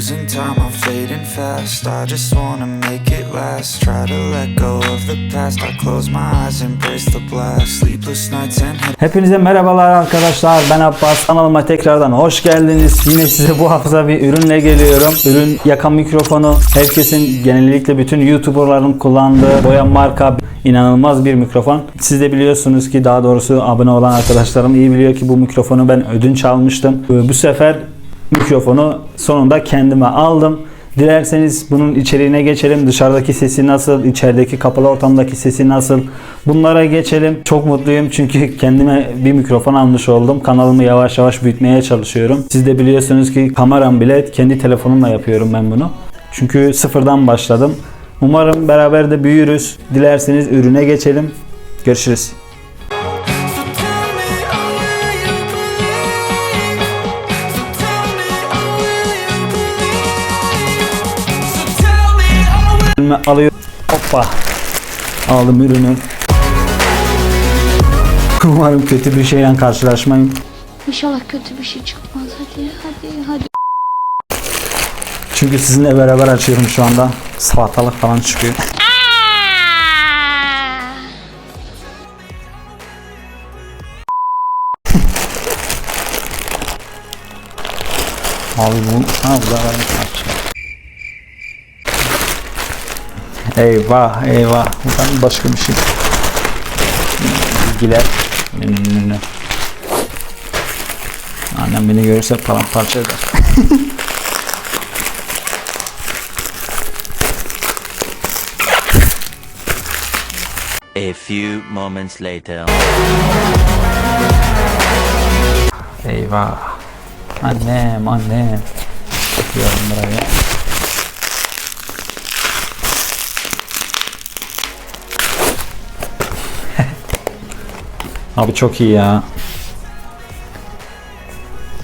Losing time, I'm fading fast. I just wanna make it last. Try to let go of the past. I close my eyes, embrace the blast. Sleepless nights and Hepinize merhabalar arkadaşlar. Ben Abbas. Kanalıma tekrardan hoş geldiniz. Yine size bu hafta bir ürünle geliyorum. Ürün yaka mikrofonu. Herkesin genellikle bütün YouTuber'ların kullandığı boya marka inanılmaz bir mikrofon. Siz de biliyorsunuz ki daha doğrusu abone olan arkadaşlarım iyi biliyor ki bu mikrofonu ben ödünç almıştım. Bu sefer mikrofonu sonunda kendime aldım. Dilerseniz bunun içeriğine geçelim. Dışarıdaki sesi nasıl, içerideki kapalı ortamdaki sesi nasıl? Bunlara geçelim. Çok mutluyum çünkü kendime bir mikrofon almış oldum. Kanalımı yavaş yavaş büyütmeye çalışıyorum. Siz de biliyorsunuz ki kameram bile kendi telefonumla yapıyorum ben bunu. Çünkü sıfırdan başladım. Umarım beraber de büyürüz. Dilerseniz ürüne geçelim. Görüşürüz. Oh, will Ürünü alıyorum. Hoppa. Aldım ürünü. Umarım kötü bir şeyle karşılaşmayın. İnşallah kötü bir şey çıkmaz. Hadi hadi hadi. Çünkü sizinle beraber açıyorum şu anda. Salatalık falan çıkıyor. Abi bu ha bu da varmış Eyvah eyvah. Buradan başka bir şey. Bilgiler. Annem beni görürse paramparça eder. A few moments later. Eyvah. Annem annem. Bakıyorum buraya. Abi çok iyi ya.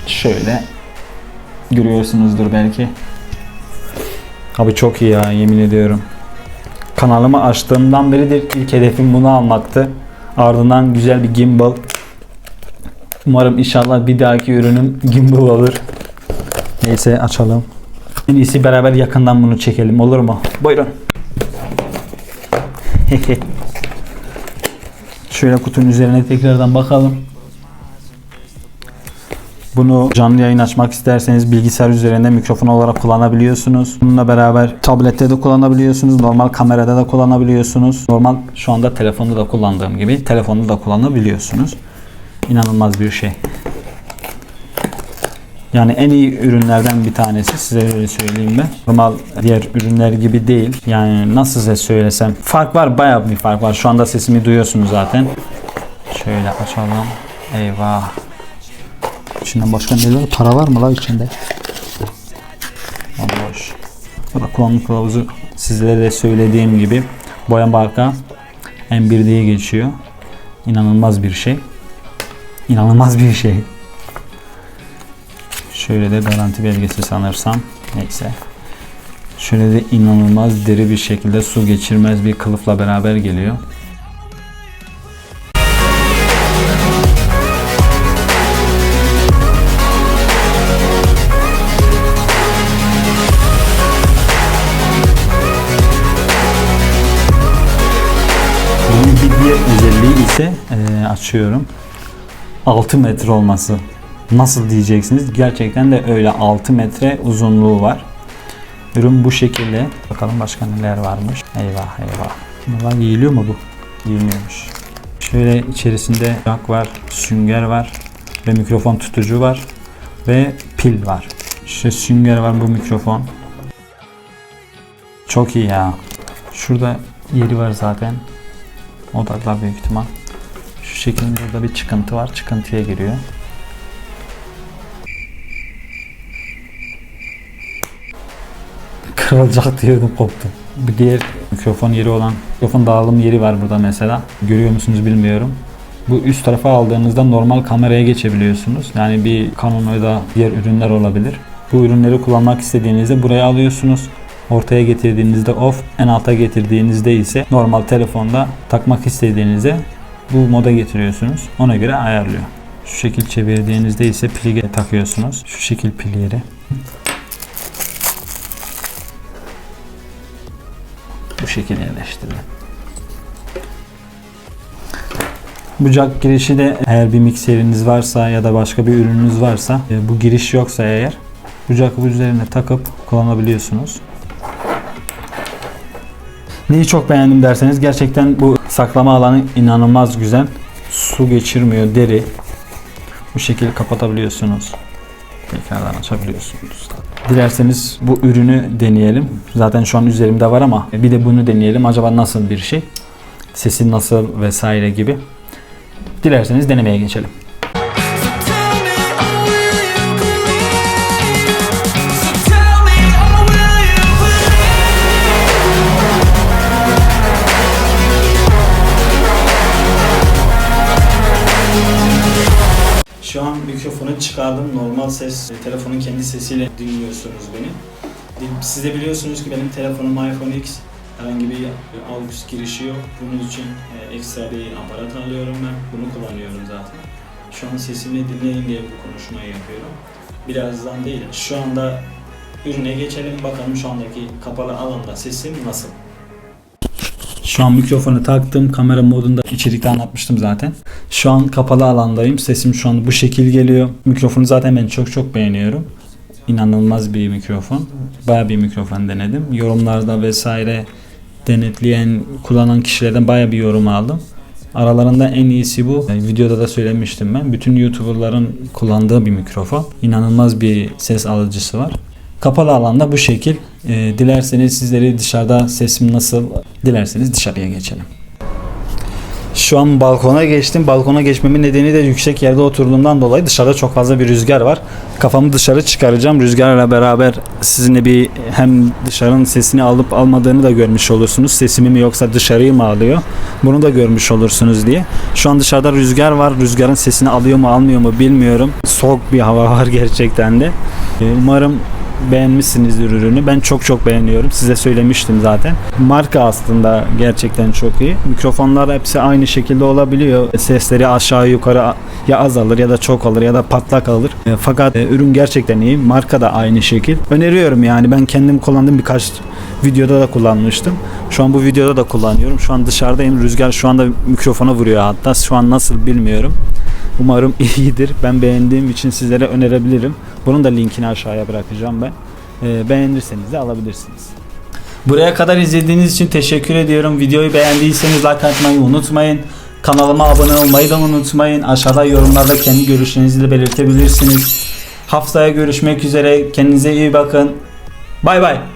Şöyle görüyorsunuzdur belki. Abi çok iyi ya yemin ediyorum. Kanalımı açtığımdan beridir ilk hedefim bunu almaktı. Ardından güzel bir gimbal. Umarım inşallah bir dahaki ürünüm gimbal olur. Neyse açalım. En iyisi beraber yakından bunu çekelim olur mu? Buyurun. Şöyle kutunun üzerine tekrardan bakalım. Bunu canlı yayın açmak isterseniz bilgisayar üzerinde mikrofon olarak kullanabiliyorsunuz. Bununla beraber tablette de kullanabiliyorsunuz. Normal kamerada da kullanabiliyorsunuz. Normal şu anda telefonda da kullandığım gibi telefonda da kullanabiliyorsunuz. İnanılmaz bir şey. Yani en iyi ürünlerden bir tanesi size öyle söyleyeyim ben. Normal diğer ürünler gibi değil. Yani nasıl size söylesem. Fark var bayağı bir fark var. Şu anda sesimi duyuyorsunuz zaten. Şöyle açalım. Eyvah. İçinden başka neler var? Para var mı la içinde? Boş. Bu da kullanım kılavuzu sizlere de söylediğim gibi boya marka M1 diye geçiyor. İnanılmaz bir şey. İnanılmaz bir şey. Şöyle de garanti belgesi sanırsam. Neyse. Şöyle de inanılmaz deri bir şekilde su geçirmez bir kılıfla beraber geliyor. Bunun bir diğer özelliği ise eee, açıyorum. 6 metre olması. Nasıl diyeceksiniz? Gerçekten de öyle 6 metre uzunluğu var. Ürün bu şekilde. Bakalım başka neler varmış. Eyvah eyvah. Bunlar giyiliyor mu bu? Giyilmiyormuş. Şöyle içerisinde jack var, sünger var ve mikrofon tutucu var ve pil var. İşte sünger var bu mikrofon. Çok iyi ya. Şurada yeri var zaten. O da büyük ihtimal. Şu şekilde burada bir çıkıntı var. Çıkıntıya giriyor. Kırılacak diyordum koptu. Bir diğer mikrofon yeri olan mikrofon dağılım yeri var burada mesela. Görüyor musunuz bilmiyorum. Bu üst tarafa aldığınızda normal kameraya geçebiliyorsunuz. Yani bir Canon da diğer ürünler olabilir. Bu ürünleri kullanmak istediğinizde buraya alıyorsunuz. Ortaya getirdiğinizde off, en alta getirdiğinizde ise normal telefonda takmak istediğinizde bu moda getiriyorsunuz. Ona göre ayarlıyor. Şu şekil çevirdiğinizde ise pili takıyorsunuz. Şu şekil pil yeri. Şekilde yerleştirelim. Bucak girişi de eğer bir mikseriniz varsa ya da başka bir ürününüz varsa e, bu giriş yoksa eğer bucak üzerine takıp kullanabiliyorsunuz. Neyi çok beğendim derseniz gerçekten bu saklama alanı inanılmaz güzel. Su geçirmiyor deri. Bu şekilde kapatabiliyorsunuz. Tekrardan açabiliyorsunuz. Dilerseniz bu ürünü deneyelim. Zaten şu an üzerimde var ama bir de bunu deneyelim. Acaba nasıl bir şey? Sesi nasıl vesaire gibi. Dilerseniz denemeye geçelim. Mikrofonu çıkardım. Normal ses, telefonun kendi sesiyle dinliyorsunuz beni. Siz de biliyorsunuz ki benim telefonum iPhone X. Herhangi bir AUX girişi yok. Bunun için e, ekstra bir aparat alıyorum ben. Bunu kullanıyorum zaten. Şu an sesimi dinleyin diye bu konuşmayı yapıyorum. Birazdan değil. Şu anda ürüne geçelim. Bakalım şu andaki kapalı alanda sesim nasıl? Şu an mikrofonu taktım. Kamera modunda içerikte anlatmıştım zaten. Şu an kapalı alandayım. Sesim şu an bu şekil geliyor. Mikrofonu zaten ben çok çok beğeniyorum. İnanılmaz bir mikrofon. Baya bir mikrofon denedim. Yorumlarda vesaire denetleyen, kullanan kişilerden baya bir yorum aldım. Aralarında en iyisi bu. Videoda da söylemiştim ben. Bütün YouTuber'ların kullandığı bir mikrofon. İnanılmaz bir ses alıcısı var. Kapalı alanda bu şekil. Ee, dilerseniz sizleri dışarıda sesim nasıl dilerseniz dışarıya geçelim. Şu an balkona geçtim. Balkona geçmemin nedeni de yüksek yerde oturduğumdan dolayı dışarıda çok fazla bir rüzgar var. Kafamı dışarı çıkaracağım. Rüzgarla beraber sizinle bir hem dışarının sesini alıp almadığını da görmüş olursunuz. Sesimi mi yoksa dışarıyı mı alıyor? Bunu da görmüş olursunuz diye. Şu an dışarıda rüzgar var. Rüzgarın sesini alıyor mu almıyor mu bilmiyorum. Soğuk bir hava var gerçekten de. Ee, Umarım beğenmişsinizdir ürünü. Ben çok çok beğeniyorum. Size söylemiştim zaten. Marka aslında gerçekten çok iyi. Mikrofonlar hepsi aynı şekilde olabiliyor. Sesleri aşağı yukarı ya azalır ya da çok alır ya da patlak alır. E, Fakat e, ürün gerçekten iyi. Marka da aynı şekil. Öneriyorum yani. Ben kendim kullandığım birkaç videoda da kullanmıştım. Şu an bu videoda da kullanıyorum. Şu an dışarıdayım. Rüzgar şu anda mikrofona vuruyor hatta. Şu an nasıl bilmiyorum. Umarım iyidir. Ben beğendiğim için sizlere önerebilirim. Bunun da linkini aşağıya bırakacağım ben. Ee, beğenirseniz de alabilirsiniz. Buraya kadar izlediğiniz için teşekkür ediyorum. Videoyu beğendiyseniz like atmayı unutmayın. Kanalıma abone olmayı da unutmayın. Aşağıda yorumlarda kendi görüşlerinizi de belirtebilirsiniz. Haftaya görüşmek üzere. Kendinize iyi bakın. Bay bay.